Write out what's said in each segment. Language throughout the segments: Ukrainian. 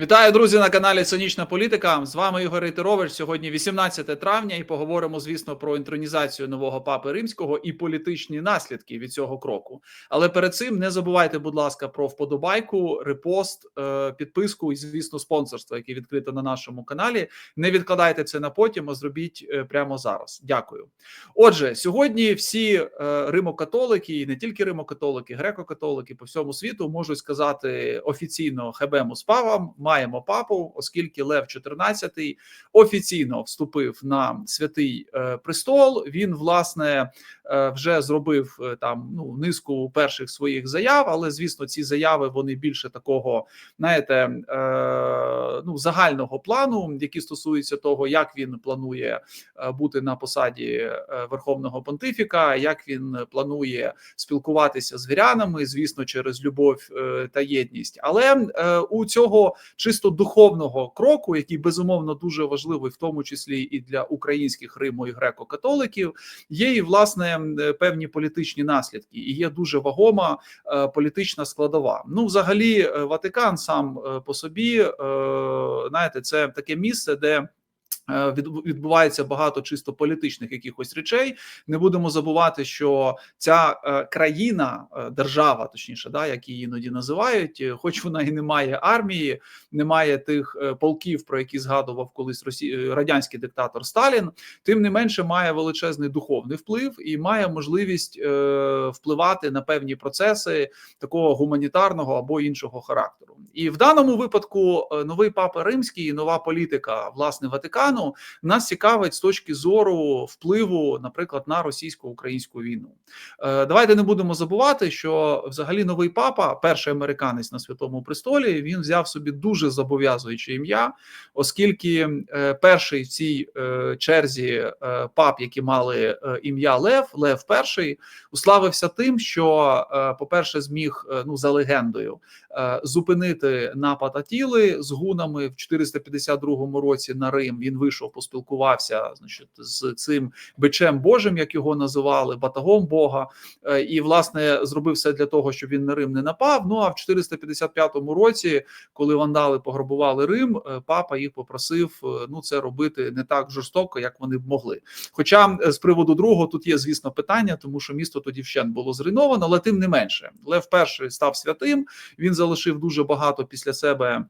Вітаю, друзі, на каналі Сонячна Політика. З вами Ігор Рейтерович. Сьогодні 18 травня, і поговоримо, звісно, про інтронізацію нового папи римського і політичні наслідки від цього кроку. Але перед цим не забувайте, будь ласка, про вподобайку, репост, е, підписку і, звісно, спонсорство, яке відкрите на нашому каналі. Не відкладайте це на потім, а зробіть е, прямо зараз. Дякую. Отже, сьогодні всі е, римокатолики, і не тільки римокатолики, греко-католики по всьому світу можуть сказати офіційно хебему з павам маємо папу, оскільки Лев XIV офіційно вступив на святий е, престол. Він власне вже зробив е, там ну низку перших своїх заяв, але звісно, ці заяви вони більше такого, знаєте, е, ну загального плану, які стосуються того, як він планує е, бути на посаді е, верховного понтифіка, як він планує спілкуватися з вірянами, звісно, через любов е, та єдність. Але е, у цього чисто духовного кроку, який безумовно дуже важливий, в тому числі і для українських Риму і греко-католиків, є і власне е, певні політичні наслідки, і є дуже вагома е, політична складова. Ну, взагалі, е, Ватикан сам по собі, знаєте, це таке місце, де відбувається багато чисто політичних якихось речей. Не будемо забувати, що ця е, країна, е, держава, точніше, да, як її іноді називають, е, хоч вона і не має армії, не має тих е, полків, про які згадував колись Росі... е, радянський диктатор Сталін, тим не менше має величезний духовний вплив і має можливість е, впливати на певні процеси такого гуманітарного або іншого характеру. І в даному випадку е, новий папа римський, і нова політика власне Ватикану нас цікавить з точки зору впливу, наприклад, на російсько-українську війну. Е, Давайте не будемо забувати, що взагалі новий папа, перший американець на святому престолі, він взяв собі дуже зобов'язуюче ім'я, оскільки е, перший в цій е, черзі пап, які мали ім'я Лев, Лев перший, уславився тим, що, е, по-перше, зміг ну за легендою зупинити напад Атіли з гунами в 452 році на Рим. Він вийшов, поспілкувався, значить, з цим бичем Божим, як його називали, батагом Бога, е, і власне зробив все для того, щоб він на Рим не напав. Ну а в 455 році, коли вандали пограбували Рим, е, папа їх попросив е, ну це робити не так жорстоко, як вони б могли. Хоча е, з приводу другого тут є, звісно, питання, тому що місто тоді вщент було зруйновано, але тим не менше, Лев перший став святим. Він залишив дуже багато після себе.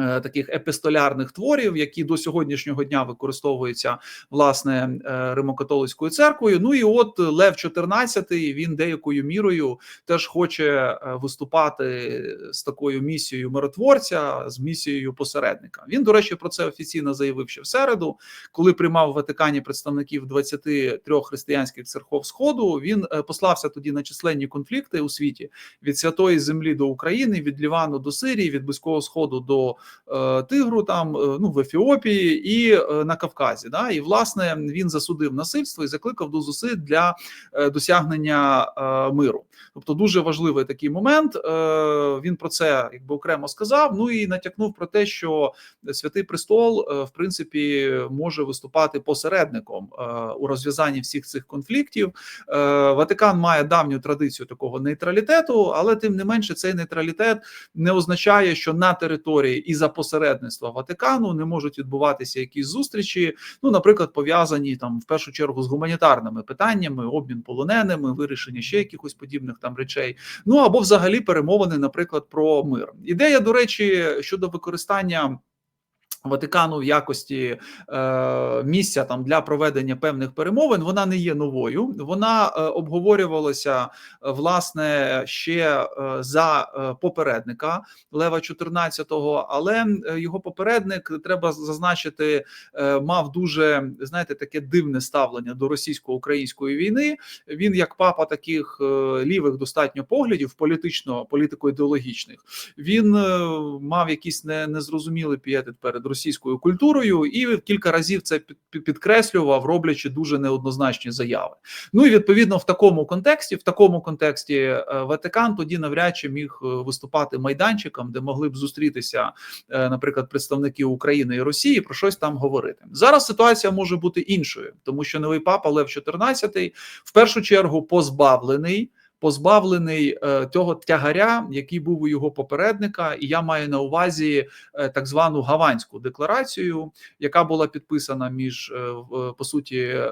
Е, Таких епистолярних творів, які до сьогоднішнього дня використовуються власне е, римокатолицькою церквою. Ну і от Лев XIV, він деякою мірою теж хоче е, виступати з такою місією миротворця, з місією посередника. Він, до речі, про це офіційно заявив ще в середу, коли приймав в Ватикані представників 23 християнських церков Сходу. Він послався тоді на численні конфлікти у світі від святої землі до України, від Лівану до Сирії, від Близького Сходу до Тигру, там е, ну в Ефіопії і е, на Кавказі. Да? І власне він засудив насильство і закликав до зусиль для е, досягнення е, миру. Тобто, дуже важливий такий момент. Е, він про це якби окремо сказав. Ну і натякнув про те, що святий престол, е, в принципі, може виступати посередником е, у розв'язанні всіх цих конфліктів. Е, Ватикан має давню традицію такого нейтралітету, але тим не менше, цей нейтралітет не означає, що на території і за посередництва Ватикану не можуть відбуватися якісь зустрічі, ну, наприклад, пов'язані там в першу чергу з гуманітарними питаннями, обмін полоненими, вирішення ще якихось подібних там речей. Ну або взагалі перемовини, наприклад, про мир. Ідея, до речі, щодо використання. Ватикану в якості е, місця там для проведення певних перемовин вона не є новою. Вона е, обговорювалася е, власне ще е, за е, попередника Лева XIV, але е, його попередник треба зазначити, е, мав дуже знаєте таке дивне ставлення до російсько-української війни. Він як папа таких е, лівих достатньо поглядів, політично політико-ідеологічних. Він е, мав якісь не, незрозумілий пієтет перед російською культурою, і кілька разів це під, під- підкреслював, роблячи дуже неоднозначні заяви. Ну і відповідно в такому контексті, в такому контексті е, Ватикан тоді навряд чи міг е, виступати майданчиком, де могли б зустрітися, е, наприклад, представники України і Росії про щось там говорити. Зараз ситуація може бути іншою, тому що новий папа Лев XIV в першу чергу позбавлений позбавлений е, того тягаря, який був у його попередника, і я маю на увазі е, так звану Гаванську декларацію, яка була підписана між е, по суті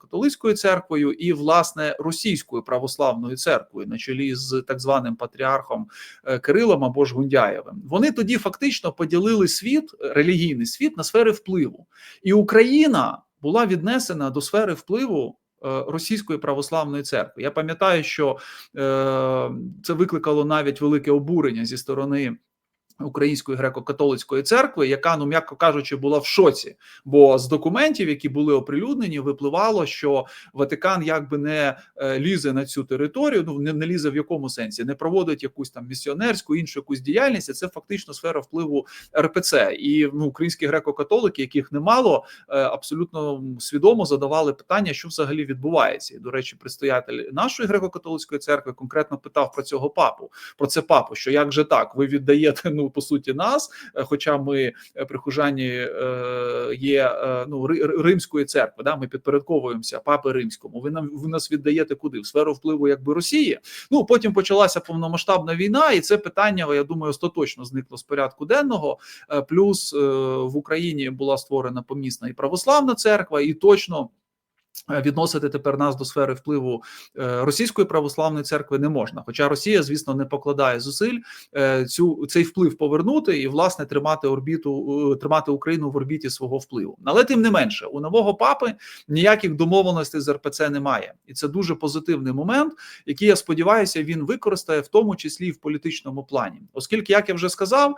католицькою церквою і власне російською православною церквою, на чолі з так званим патріархом Кирилом або ж Гундяєвим. Вони тоді фактично поділили світ, релігійний світ на сфери впливу, і Україна була віднесена до сфери впливу. Е, Російської православної церкви. Я пам'ятаю, що е, це викликало навіть велике обурення зі сторони Української греко-католицької церкви, яка, ну м'яко кажучи, була в шоці, бо з документів, які були оприлюднені, випливало, що Ватикан якби не е, лізе на цю територію. Ну не, не лізе в якому сенсі, не проводить якусь там місіонерську іншу якусь діяльність. а Це фактично сфера впливу РПЦ. І ну, українські греко-католики, яких немало, е, абсолютно свідомо задавали питання, що взагалі відбувається. І, до речі, предстоятель нашої греко-католицької церкви конкретно питав про цього папу, про це папу. Що як же так? Ви віддаєте ну по суті нас, е, хоча ми е, прихожані е, є ну Ри- Ри- римської церкви. Да, ми підпорядковуємося папи римському. Ви нам ви нас віддаєте куди в сферу впливу, якби Росії. Ну потім почалася повномасштабна війна, і це питання, я думаю, остаточно зникло з порядку денного. Плюс в Україні була створена помісна і православна церква, і точно. Е, Відносити тепер нас до сфери впливу е, російської православної церкви не можна. Хоча Росія, звісно, не покладає зусиль е, цю цей вплив повернути і власне тримати орбіту, тримати Україну в орбіті свого впливу. Але тим не менше, у нового папи ніяких домовленостей з РПЦ немає, і це дуже позитивний момент, який я сподіваюся, він використає в тому числі в політичному плані, оскільки, як я вже сказав,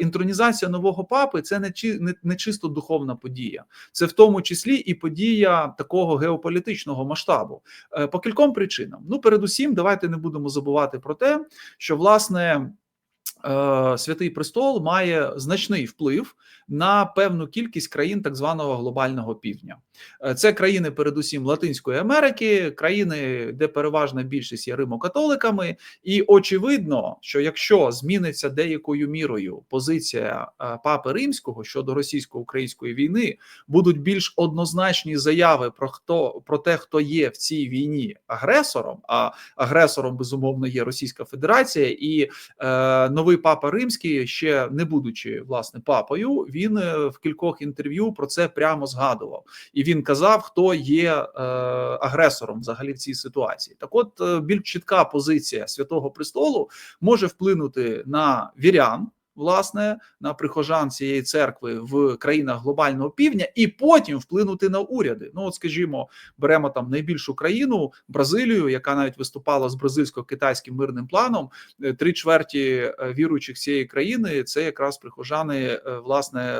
інтронізація нового папи це не чи не чисто духовна подія, це в тому числі і подія такого геополітичного масштабу. Е, По кільком причинам. Ну, передусім, давайте не будемо забувати про те, що власне. Е, Святий престол має значний вплив на певну кількість країн так званого глобального півдня. Е, Це країни, передусім Латинської Америки, країни, де переважна більшість є римокатоликами, і очевидно, що якщо зміниться деякою мірою позиція е, папи римського щодо російсько-української війни, будуть більш однозначні заяви про хто про те, хто є в цій війні агресором. А агресором безумовно є Російська Федерація, і е, новий папа римський, ще не будучи власне папою, він е, в кількох інтерв'ю про це прямо згадував, і він казав, хто є е, агресором взагалі в цій ситуації. Так, от е, більш чітка позиція Святого Престолу може вплинути на вірян. Власне, на прихожан цієї церкви в країнах глобального півдня, і потім вплинути на уряди. Ну, от, скажімо, беремо там найбільшу країну Бразилію, яка навіть виступала з бразильсько-китайським мирним планом. Е, Три чверті е, віруючих цієї країни це якраз прихожани е, власне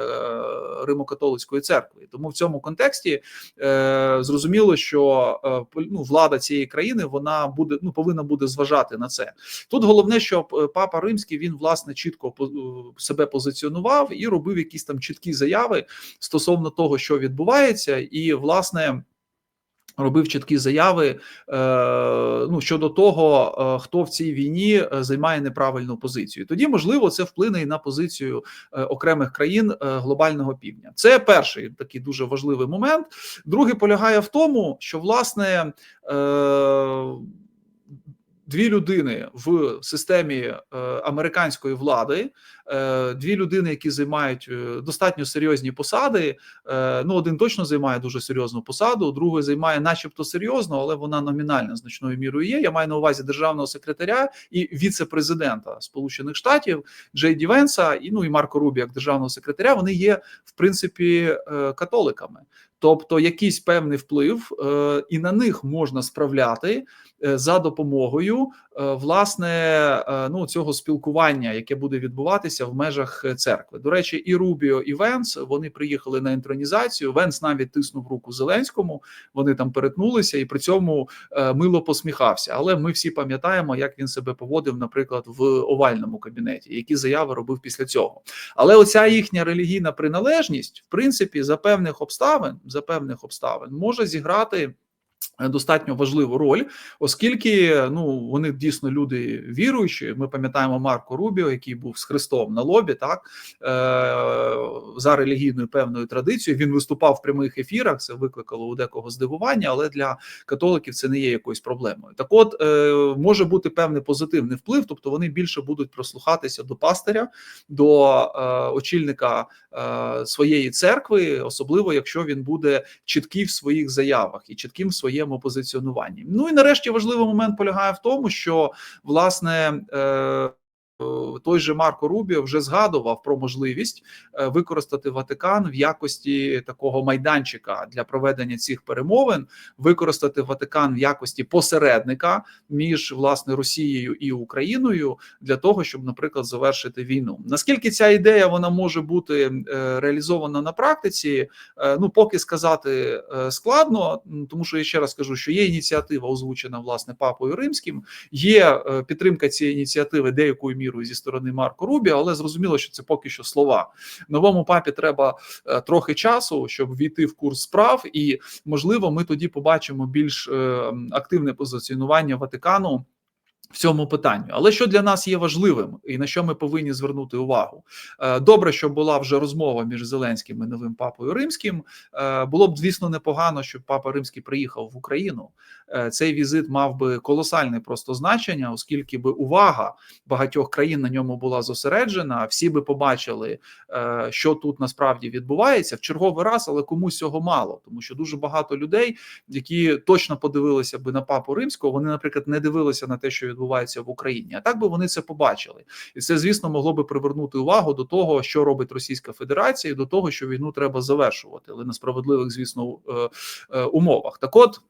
Римо-католицької церкви. Тому в цьому контексті е, зрозуміло, що ну, влада цієї країни вона буде ну повинна буде зважати на це. Тут головне, щоб е, папа римський він власне чітко по- себе позиціонував і робив якісь там чіткі заяви стосовно того, що відбувається, і власне. Робив чіткі заяви е, ну щодо того, е, хто в цій війні е, займає неправильну позицію. Тоді можливо це вплине і на позицію окремих країн глобального півдня. Це перший такий дуже важливий момент. Другий полягає в тому, що власне. Дві людини в системі американської влади, дві людини, які займають е, достатньо серйозні посади. Е, ну, один точно займає дуже серйозну посаду, другий займає, начебто, серйозно, але вона номінальна значною мірою є. Я маю на увазі державного секретаря і віце-президента Сполучених Штатів Джей Ді Венса і ну і Марко Рубі, як державного секретаря. Вони є в принципі е, католиками. Тобто якийсь певний вплив, е, і на них можна справляти е, за допомогою е, власне е, ну цього спілкування, яке буде відбуватися в межах е, церкви. До речі, і Рубіо, і Венс вони приїхали на інтронізацію. Венс навіть тиснув руку Зеленському. Вони там перетнулися і при цьому е, мило посміхався. Але ми всі пам'ятаємо, як він себе поводив, наприклад, в овальному кабінеті, які заяви робив після цього. Але оця їхня релігійна приналежність, в принципі, за певних обставин, за певних обставин, може зіграти Достатньо важливу роль, оскільки ну вони дійсно люди віруючі. Ми пам'ятаємо Марко Рубіо, який був з Христом на лобі, так е, за релігійною певною традицією. Він виступав в прямих ефірах. Це викликало у декого здивування, але для католиків це не є якоюсь проблемою. Так, от е, може бути певний позитивний вплив, тобто вони більше будуть прослухатися до пастиря, до е, очільника е, своєї церкви, особливо якщо він буде чіткий в своїх заявах і чітким в своєму позиціонуванні. Ну і нарешті важливий момент полягає в тому, що власне. Е, той же Марко Рубіо вже згадував про можливість е, використати Ватикан в якості такого майданчика для проведення цих перемовин, використати Ватикан в якості посередника між власне Росією і Україною для того, щоб, наприклад, завершити війну. Наскільки ця ідея вона може бути е, реалізована на практиці? Е, ну поки сказати складно, тому що я ще раз кажу, що є ініціатива озвучена власне папою римським, є підтримка цієї ініціативи деякою мірою мірою зі сторони Марко Рубі, але зрозуміло, що це поки що слова. Новому папі треба е, трохи часу, щоб війти в курс справ, і можливо, ми тоді побачимо більш е, активне позиціонування Ватикану. В цьому питанню, але що для нас є важливим, і на що ми повинні звернути увагу? Е, добре, що була вже розмова між Зеленським і новим папою римським. Було б, звісно, непогано, щоб папа римський приїхав в Україну. Е, цей візит мав би колосальне просто значення, оскільки би увага багатьох країн на ньому була зосереджена. Всі би побачили, е, що тут насправді відбувається в черговий раз, але комусь цього мало, тому що дуже багато людей, які точно подивилися би на папу римського, вони, наприклад, не дивилися на те, що відбувається в Україні. А так би вони це побачили, і це, звісно, могло би привернути увагу до того, що робить Російська Федерація, і до того, що війну треба завершувати, але на справедливих, звісно, е, умовах. Так, от.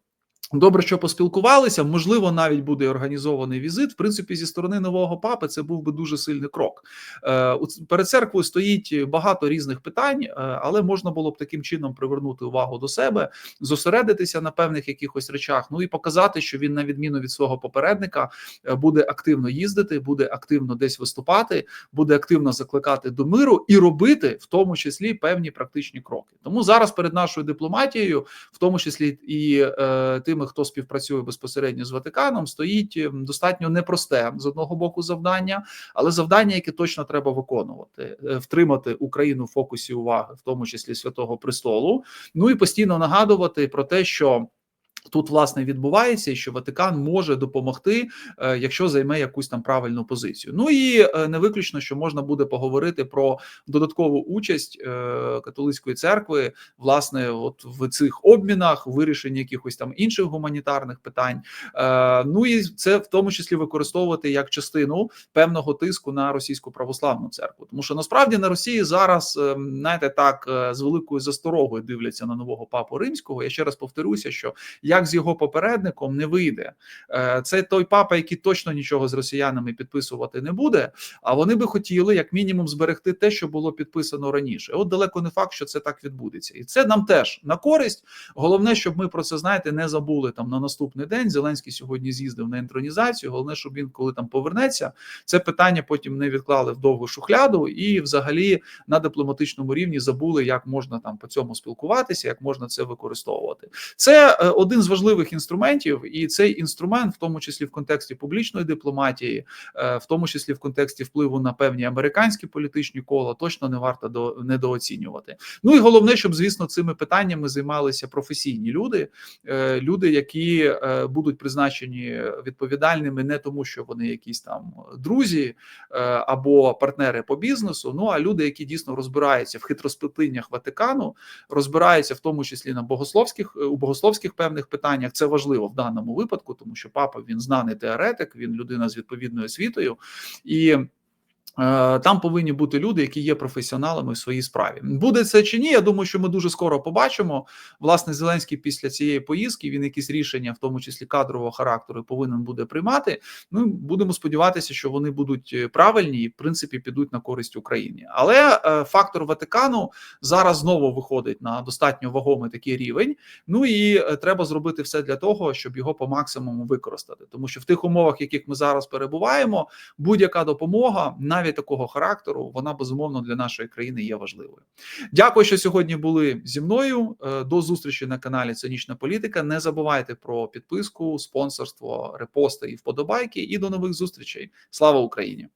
Добре, що поспілкувалися. Можливо, навіть буде організований візит. В принципі, зі сторони нового папи це був би дуже сильний крок. Е, перед церквою стоїть багато різних питань, е, але можна було б таким чином привернути увагу до себе, зосередитися на певних якихось речах. Ну і показати, що він, на відміну від свого попередника, е, буде активно їздити, буде активно десь виступати, буде активно закликати до миру і робити в тому числі певні практичні кроки. Тому зараз перед нашою дипломатією, в тому числі і тим тими, хто співпрацює безпосередньо з Ватиканом, стоїть ем, достатньо непросте з одного боку завдання, але завдання, яке точно треба виконувати, е, втримати Україну в фокусі уваги, в тому числі святого престолу. Ну і постійно нагадувати про те, що. Тут власне відбувається, і що Ватикан може допомогти, е, якщо займе якусь там правильну позицію. Ну і е, не виключно, що можна буде поговорити про додаткову участь е, католицької церкви, власне, от в цих обмінах, вирішенні якихось там інших гуманітарних питань. Ну і це в тому числі використовувати як частину певного тиску на російську православну церкву, тому що насправді на Росії зараз знаєте так з великою засторогою дивляться на нового папу римського. Я ще раз повторюся, що як з його попередником не вийде. Е, це той папа, який точно нічого з росіянами підписувати не буде. А вони би хотіли, як мінімум, зберегти те, що було підписано раніше. От далеко не факт, що це так відбудеться, і це нам теж на користь. Головне, щоб ми про це знаєте, не забули там на наступний день. Зеленський сьогодні з'їздив на інтронізацію. Головне, щоб він коли там повернеться, це питання потім не відклали в довгу шухляду, і взагалі на дипломатичному рівні забули, як можна там по цьому спілкуватися, як можна це використовувати. Це е, один з важливих інструментів, і цей інструмент, в тому числі в контексті публічної дипломатії, е, в тому числі в контексті впливу на певні американські політичні кола, точно не варто до недооцінювати. Ну і головне, щоб звісно цими питаннями займалися професійні люди, е, люди, які е, будуть призначені відповідальними, не тому, що вони якісь там друзі або партнери по бізнесу. Ну а люди, які дійсно розбираються в хитросплетиннях Ватикану, розбираються в тому числі на богословських у богословських певних питаннях це важливо в даному випадку, тому що папа він знаний теоретик, він людина з відповідною освітою і. Е, там повинні бути люди, які є професіоналами в своїй справі. Буде це чи ні? Я думаю, що ми дуже скоро побачимо. Власне, Зеленський після цієї поїздки він якісь рішення, в тому числі кадрового характеру, повинен буде приймати. Ну будемо сподіватися, що вони будуть е, правильні і в принципі підуть на користь Україні. Але е, фактор Ватикану зараз знову виходить на достатньо вагомий такий рівень. Ну і треба зробити все для того, щоб його по максимуму використати, тому що в тих умовах, в яких ми зараз перебуваємо, будь-яка допомога навіть навіть такого характеру, вона безумовно для нашої країни є важливою. Дякую, що сьогодні були зі мною. Е, До зустрічі на каналі Цинічна Політика. Не забувайте про підписку, спонсорство, репости і вподобайки. І до нових зустрічей. Слава Україні!